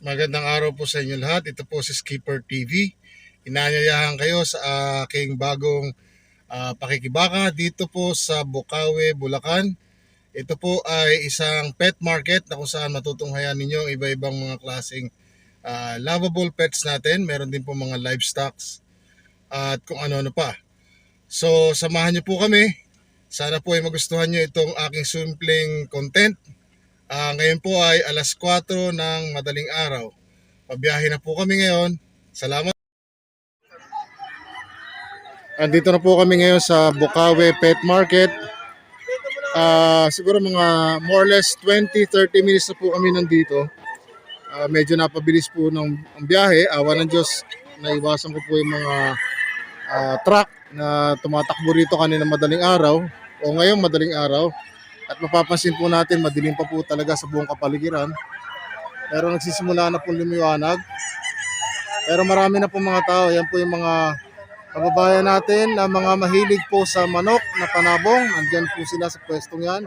Magandang araw po sa inyo lahat. Ito po si Skipper TV. Inanyayahan kayo sa aking bagong ah, pakikibaka dito po sa Bukawi, Bulacan. Ito po ay isang pet market na kung saan matutunghayan ninyo ang iba-ibang mga klaseng ah, lovable pets natin. Meron din po mga livestocks at kung ano-ano pa. So, samahan niyo po kami. Sana po ay magustuhan niyo itong aking simpleng content. Ah, ngayon po ay alas 4 ng madaling araw. Pabiyahe na po kami ngayon. Salamat. Andito na po kami ngayon sa Bukawi Pet Market. Ah, siguro mga more or less 20-30 minutes na po kami nandito. Ah, medyo napabilis po ng ang biyahe. Awa ng Diyos, naiwasan ko po yung mga ah, truck na tumatakbo rito kanina madaling araw o ngayon madaling araw. At mapapansin po natin, madilim pa po talaga sa buong kapaligiran. Pero nagsisimula na po lumiwanag. Pero marami na po mga tao. Yan po yung mga kababayan natin na mga mahilig po sa manok na panabong. Nandyan po sila sa pwestong yan.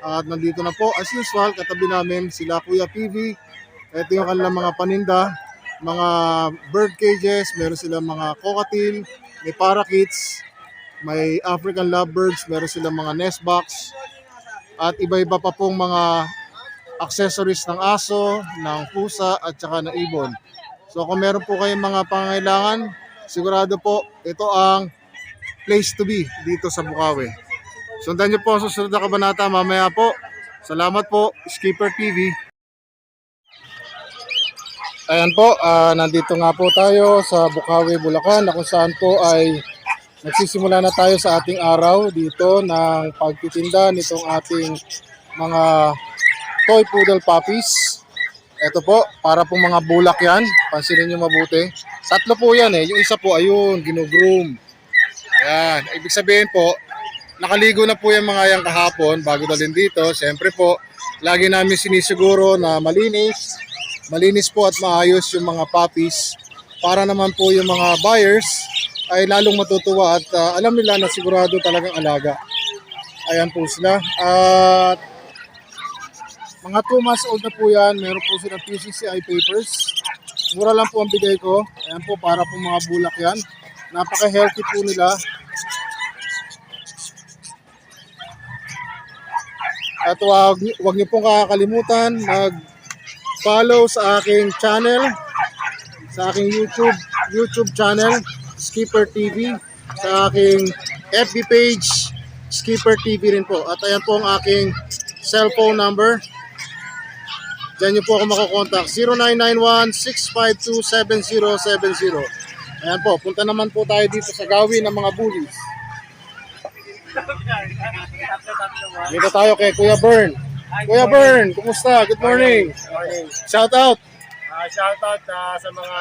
At nandito na po, as usual, katabi namin sila Kuya PV. Ito yung kanilang mga paninda, mga bird cages, meron silang mga cockatiel, may parakeets, may African lovebirds, meron silang mga nest box, at iba-iba pa pong mga accessories ng aso, ng pusa, at saka ng ibon. So kung meron po kayong mga pangangailangan, sigurado po ito ang place to be dito sa Bukawi. Sundan niyo po ang susunod na kabanata mamaya po. Salamat po, Skipper TV. Ayan po, ah, nandito nga po tayo sa Bukawi, Bulacan na kung saan po ay nagsisimula na tayo sa ating araw dito ng pagtitinda nitong ating mga toy poodle puppies. Ito po, para po mga bulak yan. Pansinin nyo mabuti. Tatlo po yan eh. Yung isa po, ayun, ginugroom. Ayan. Ibig sabihin po, nakaligo na po yung mga yan kahapon bago dalhin dito. Siyempre po, lagi namin sinisiguro na malinis. Malinis po at maayos yung mga puppies para naman po yung mga buyers ay lalong matutuwa at ah, alam nila na sigurado talagang alaga. Ayan po sila. At mga 2 months old na po yan. Meron po silang PCCI papers. Mura lang po ang bigay ko. Ayan po para po mga bulak yan. Napaka-healthy po nila. At wag, wag niyo pong kakalimutan mag-follow sa aking channel, sa aking YouTube YouTube channel, Skipper TV, sa aking FB page, Skipper TV rin po. At ayan po ang aking cellphone number. Diyan niyo po ako makokontak. 0991-652-7070. Ayan po, punta naman po tayo dito sa gawin ng mga bullies. Dito tayo kay Kuya Bern. Kuya Bern, kumusta? Good morning. Morning. Shout out. Uh, shoutout ah, sa mga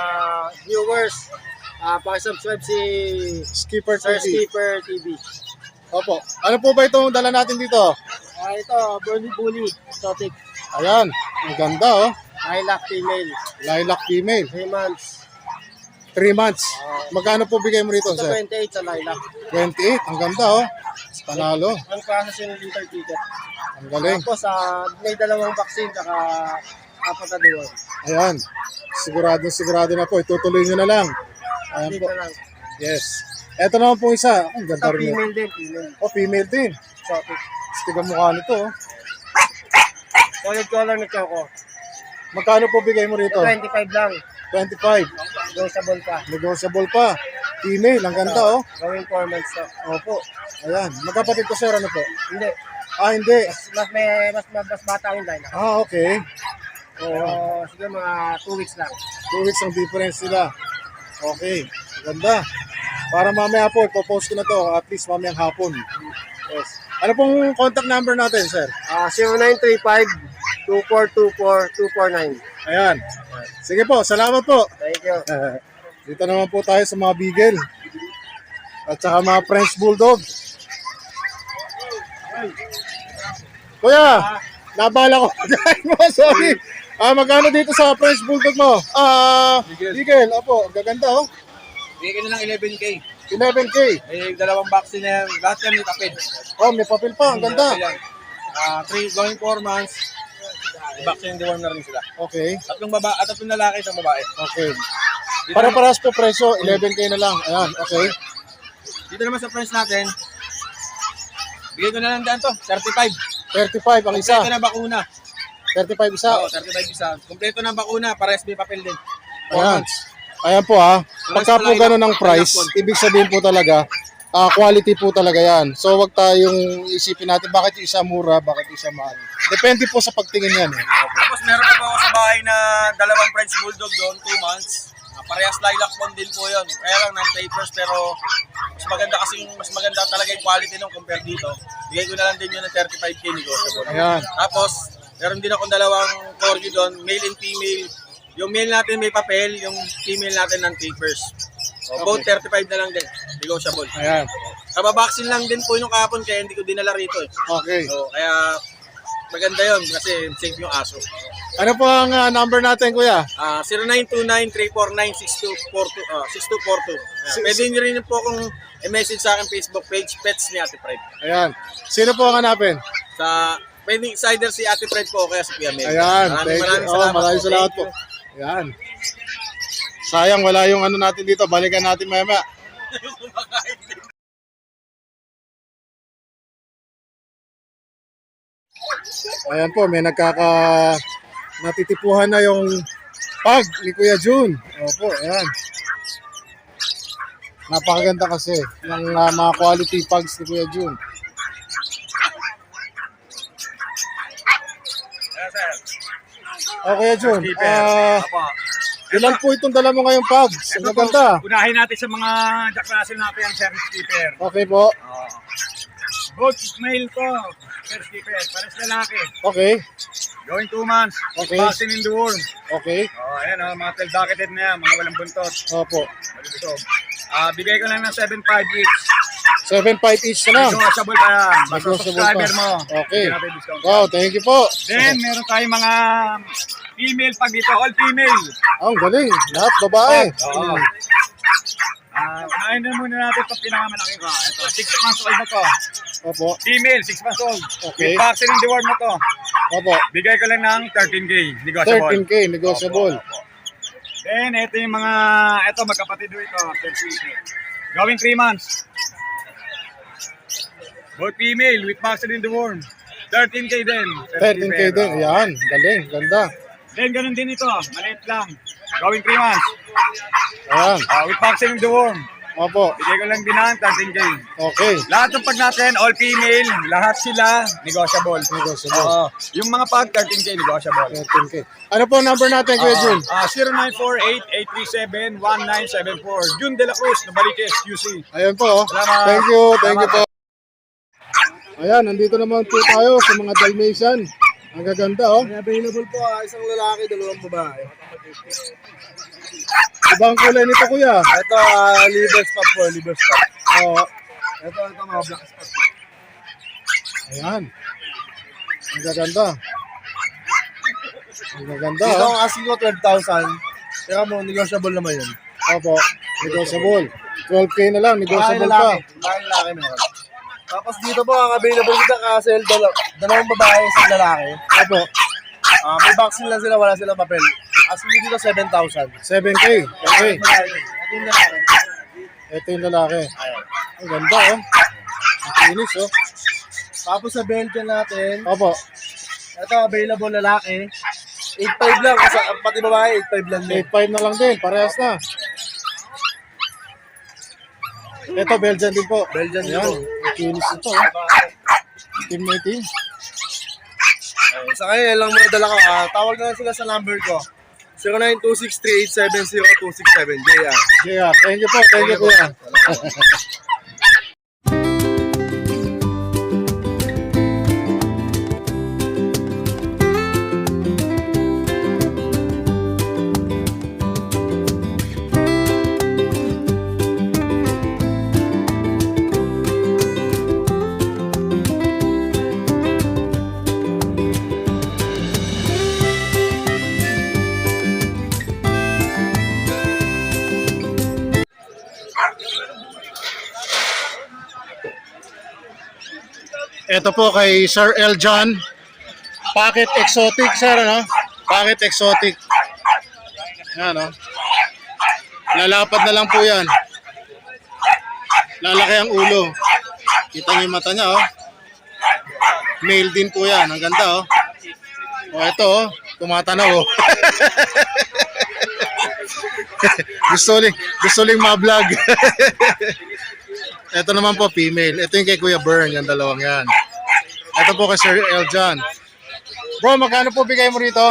viewers. Uh, pakisubscribe si Skipper Sir TV. Skipper TV. Opo. Ano po ba itong dala natin dito? Ah, ito, Burly Bully, Exotic, Ayan, ang ganda oh. Lilac Female, Lilac female. 3 months. 3 months. Magkano po bigay mo rito, Ito sir? 28 sa Lilac. 28. Ang ganda oh. Panalo. Ang klase siya ng winter ticket. Ang galing. Tapos, ah, may dalawang vaccine, saka apat na duwan. Ayan. Sigurado, sigurado na po. Itutuloy nyo na lang. Ayan po. lang. Yes. Ito naman po isa. Ang ganda rin. yun. female din, female. Oh, female din. Exotic. Stiga mukha nito oh. Solid color na choco. Magkano po bigay mo rito? 25 lang. 25. Negotiable pa. Negotiable pa. Female. Ang ganda oh. Gawing 4 months to. Opo. Ayan. Magkapatid ko sir. Ano po? Hindi. Ah, hindi. Mas, mas, may, mas, mas, mas bata yung Lilac. Ah, okay. Pero Oo. siguro mga 2 weeks lang. Two weeks ang difference nila. Okay. Ganda. Para mamaya po, ipopost ko na to. At least mamayang hapon. Yes. Ano pong contact number natin, sir? Ah, 0935-2424-249. Ayan. Sige po, salamat po. Thank you. Dito naman po tayo sa mga beagle. At saka mga French Bulldog. Kuya, nabala ko. sorry. Ah, magkano dito sa French Bulldog mo? Ah, beagle. Opo, ang gaganda oh. Bigyan na lang 11K. 11K. May dalawang vaccine na yan. Lahat yan may tapid. Oh, may papel pa. Ang ganda. Ah, 3 going 4 months. I-vaccine and deworm na rin sila. Okay. Tatlong baba at tatlong lalaki, isang babae. Okay. Para-parehas po presyo, 11K na lang. Ayan, okay. Dito naman sa price natin, bigay ko na lang dyan to, 35. 35 ang isa. Kompleto na bakuna. 35 isa. Oo, 35 isa. Kompleto na bakuna, parehas may papel din. Four Ayan. months. Ayan po ha. Pagka po ganun ang price, ibig sabihin po talaga, ah, quality po talaga yan. So wag tayong isipin natin bakit yung isa mura, bakit yung isa mahal. Depende po sa pagtingin yan. Eh. Tapos meron pa ako sa bahay na dalawang French Bulldog doon, 2 months. Ah, parehas lilac bond din po yun. Kaya lang non-papers pero mas maganda kasi mas maganda talaga yung quality nung compare dito. Bigay ko na lang din yun ng 35k negotiable. Ayan. Tapos, meron din akong dalawang corgi doon, male and female. Yung male natin may papel, yung female natin non-papers. So, both 35 na lang din, negotiable. Ayan. Kababaksin lang din po yung kahapon kaya hindi ko dinala rito eh. Okay. So, kaya maganda yun kasi safe yung aso. Ano po ang ah, number natin, kuya? Ah, 0929-349-6242. ah, 6242. Ayan. Pwede nyo rin po kung i-message sa akin Facebook page, Pets ni Ate Fred. Ayan. Sino po ang hanapin? Sa, sa either si Ate Fred po kaya si Kuya Mel. Ayan. Maraming Thank you. maraming Oh, salamat, maraming po. salamat po. you. Ayan. Sayang wala yung ano natin dito. Balikan natin maya Ayan po, may nagkaka natitipuhan na yung pag ni Kuya Jun. Opo, ayan. Napakaganda kasi ng ah, mga quality pugs ni Kuya Jun. O Kuya Jun, Apo. ilan po itong dala mo ngayong pugs? Ang gaganda. unahin natin sa mga Jack Russell natin ang service keeper. Okay po. Both male to, service keeper. Pares lalaki. Okay. Going two months. Okay. Vaccine in the worm. Okay. Oh, ayan oh, mga tail docketed na yan, mga walang buntot. Opo. Malulusog. Ah, bigay ko lang ng 7.5 each. 7.5 each na lang. Negotiable pa yan. Basta Negotiable subscriber pa. mo. Okay. Bigyan natin discount. Wow, thank you po. Then, meron tayong mga female pag dito, all female. Ang galing. Lahat babae. Oo. Ah, unahin na muna natin itong pinakamalaki ko. Ito, 6 months old na to. Opo. Female, 6 months old. Okay. With vaccine in the worm na to. Opo. Bigay ko lang ng 13K. Negotiable. 13K, negotiable. Then, ito yung mga, ito magkapatid do ito. 13K. Going 3 months. Both female with vaccine in the worm. 13K din. 13K din. Ayan. Galing. Ganda. Then, ganun din ito. Maliit lang. Going 3 months. Ayan. Ah, with vaccine in the worm. Opo. Bigay ko lang din ng 13K. Okay. Lahat ng pag natin, all female, lahat sila negotiable. Negotiable. Oo. yung mga pag 13K negotiable. 13K. Ano po number natin, Kuya Jun? Ah, 0948-837-1974. Jun De La Cruz, Nabaliches, QC. Ayan po. oh. Salamat. Thank you. Thank you po. Ayan, nandito naman po tayo sa mga Dalmatian. Ang gaganda, oh. Available po, ah, isang lalaki, dalawang babae. Ibang kulay nito, Kuya. Ito, uh, liver spot po, liver spot. Oh, Ito, ito mga black spot. ayan. Ang gaganda. Ang gaganda, Ito oh. ang asking ko, 12,000. Kaya mo, negotiable naman yun. Opo. Negotiable. 12K na lang. Babae Negotiable pa. lalaki. Babae lalaki meron. Tapos dito po, ang available dito kasel, dalaw dalawang babae, isang lalaki. Opo. Ah, may vaccine lang sila, wala silang papel. Asking ko dito, 7,000. 7K. Okay. Ito yung lalaki. Ito yung lalaki. Ang ganda, oh. Ang kinis, oh. Tapos sa Belgian natin, Opo. ito available lalaki. 8.5 lang, kasi ang pati babae, 8.5 lang din. 8.5 na lang din. Parehas na. Ito, Belgian din po. Belgian din po. Ang kinis ito, oh. Team na team. Sa kanya, lang muna dala ko. Ah, tawag na lang sila sa number ko. 0926-387-0267. JR. Yeah, thank you po. Thank you, kuya. Ito po kay Sir Eljan. Pocket exotic, sir, ano? Pocket exotic. Yan, no? Lalapad na lang po yan. Lalaki ang ulo. Kita niyo yung mata niya, oh. Male din po yan. Ang ganda, oh. O, ito, oh. Tumatanaw, oh. gusto uling, gusto uling ma-vlog. ito naman po, female. Ito yung kay Kuya Bern, yung dalawang yan. Ito po kay Sir Eljan. Bro, magkano po bigay mo rito?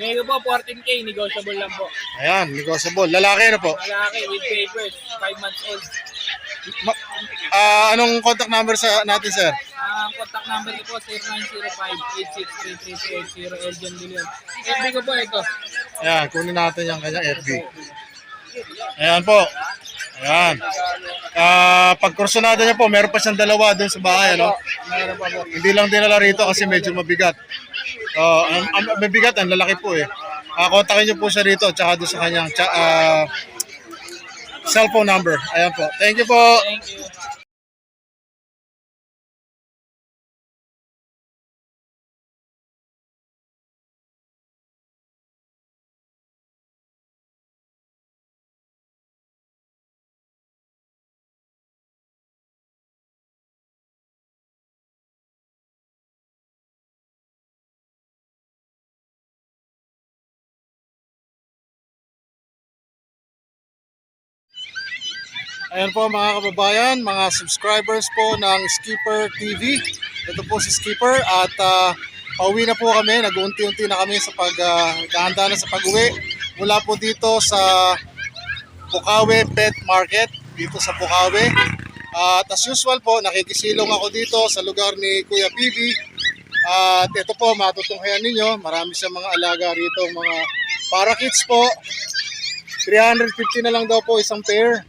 Ngayon po, 14K, negotiable lang po. Ayan, negotiable. Lalaki na po. Malaki, with papers, 5 months old. Ma- ah, anong contact number sa natin, sir? Ang contact number ko po, 0905-863-3380, Eljon. FB ko po ito. Ayan, kunin natin yung kanyang FB. Ayan po. Ayan. Ah, pag kursunada niya po, meron pa siyang dalawa doon sa bahay, ano? Hindi lang dinala rito kasi medyo mabigat. Oh, ang, ang mabigat, ang lalaki po eh. Ah, kontakin niyo po siya rito tsaka doon sa kanyang ah, cellphone number. Ayan po. Thank you po. Thank you. Ayan po mga kababayan, mga subscribers po ng Skipper TV. Ito po si Skipper at ah, pauwi na po kami. Nag-unti-unti na kami sa pag uh, na sa pag-uwi mula po dito sa Bukawe Pet Market dito sa Bukawe. At as usual po, nakikisilong ako dito sa lugar ni Kuya Bibi. At ito po, matutunghayan ninyo, marami siyang mga alaga rito, mga parakeets po. 350 na lang daw po isang pair.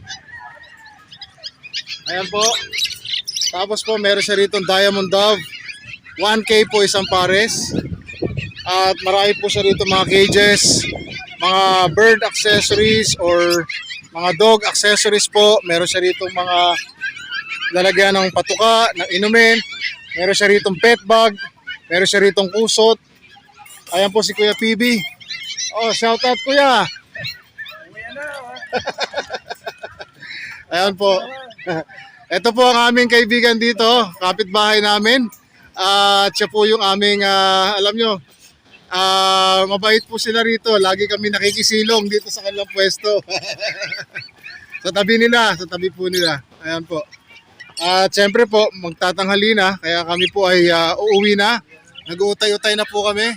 Ayan po. Tapos po, meron siya rito Diamond Dove. 1K po isang pares. At marami po siya rito mga cages, mga bird accessories or mga dog accessories po. Meron siya rito mga lalagyan ng patuka, ng inumin. Meron siya rito pet bag. Meron siya rito kusot. Ayan po si Kuya PB. Oh, shout out Kuya. Ayan po. Ito po ang aming kaibigan dito, kapitbahay namin. At siya po yung aming, ah, alam nyo, ah, mabait po sila rito. Lagi kami nakikisilong dito sa kanilang pwesto. sa tabi nila, sa tabi po nila. Ayan po. At syempre po, magtatanghali na, kaya kami po ay ah, uuwi na. Nag-uutay-utay na po kami.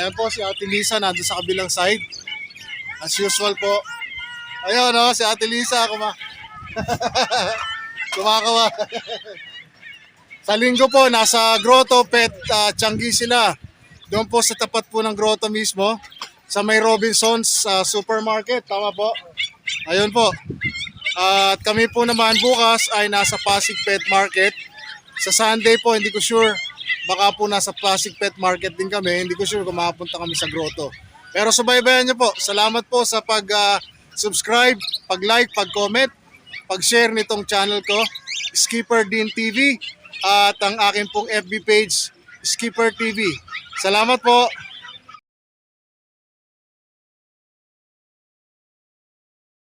Ayan po, si Ate Lisa nandun sa kabilang side. As usual po. Ayun, no, si Ate Lisa, kuma kumakawa. sa linggo po, nasa Grotto Pet uh, Changi sila. Doon po sa tapat po ng grotto mismo. Sa may Robinsons uh, Supermarket. Tama po. Ayun po. At kami po naman bukas ay nasa Pasig Pet Market. Sa Sunday po, hindi ko sure. Baka po nasa Pasig Pet Market din kami. Hindi ko sure kung makapunta kami sa grotto. Pero subaybayan niyo po. Salamat po sa pag ah, subscribe, pag-like, pag-comment, pag-share nitong channel ko, Skipper Din TV at ang aking pong FB page, Skipper TV. Salamat po.